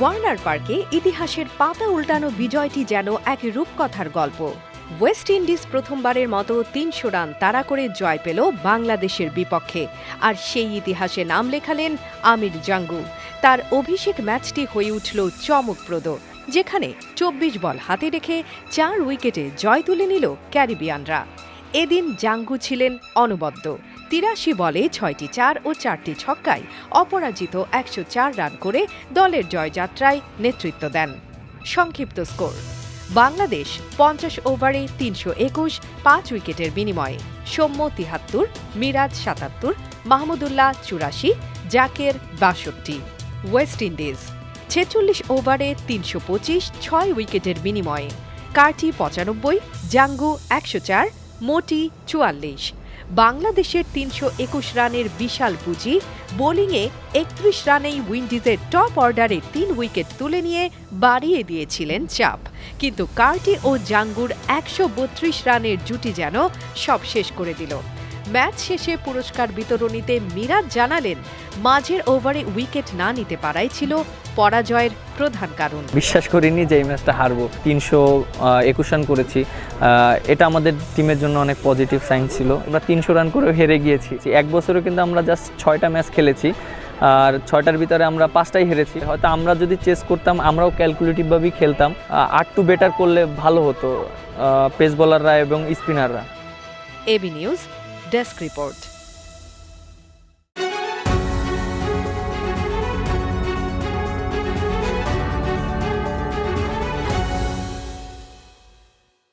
Warner পার্কে ইতিহাসের পাতা উল্টানো বিজয়টি যেন এক রূপকথার গল্প। ওয়েস্ট ইন্ডিজ প্রথমবারের মতো তিনশো রান তাড়া করে জয় পেল বাংলাদেশের বিপক্ষে। আর সেই ইতিহাসে নাম লেখালেন আমির জাঙ্গু। তার অভিষেক ম্যাচটি হয়ে উঠল চমকপ্রদ, যেখানে চব্বিশ বল হাতে রেখে চার উইকেটে জয় তুলে নিল ক্যারিবিয়ানরা। এদিন জাঙ্গু ছিলেন অনবদ্য। তিরাশি বলে ছয়টি চার ও চারটি ছক্কায় অপরাজিত একশো চার রান করে দলের জয়যাত্রায় নেতৃত্ব দেন। সংক্ষিপ্ত স্কোর। বাংলাদেশ পঞ্চাশ ওভারে তিনশো একুশ, পাঁচ উইকেটের বিনিময়ে সৌম্য তিহাত্তর, মিরাজ সাতাত্তর, মাহমুদুল্লাহ চুরাশি, জাকের বাষট্টি। ওয়েস্ট ইন্ডিজ ছেচল্লিশ ওভারে তিনশো পঁচিশ, ছয় উইকেটের বিনিময়ে কার্টি পঁচানব্বই, জাঙ্গু একশো চার, মোটি চুয়াল্লিশ। বাংলাদেশের তিনশো একুশ রানের বিশাল পুঁজি, বোলিংয়ে একত্রিশ রানেই উইন্ডিজের টপ অর্ডারে তিন উইকেট তুলে নিয়ে বাড়িয়ে দিয়েছিলেন চাপ। কিন্তু কার্টি ও জাঙ্গুর একশো বত্রিশ রানের জুটি যেন সব শেষ করে দিল। ম্যাচ শেষে পুরস্কার বিতরণীতে মিরাজ জানালেন, মাঝের ওভারে উইকেট না নিতে পারাই ছিল পরাজয়ের প্রধান কারণ। বিশ্বাস করিনি যে এই ম্যাচটা হারবো। তিনশো একুশ রান করেছি। এটা আমাদের টিমের জন্য অনেক পজিটিভ সাইন ছিল। আমরা তিনশো রান করেও হেরে গিয়েছি। এক বছরে কিন্তু আমরা জাস্ট ছয়টা ম্যাচ খেলেছি। আর ছয়টার ভিতরে আমরা পাঁচটাই হেরেছি। হয়তো আমরা যদি চেস করতাম আমরাও ক্যালকুলেটিভভাবেই খেলতাম। আর টু বেটার করলে ভালো হতো পেস বোলাররা এবং স্পিনাররা এবি নিউজ ডেস্ক রিপোর্ট।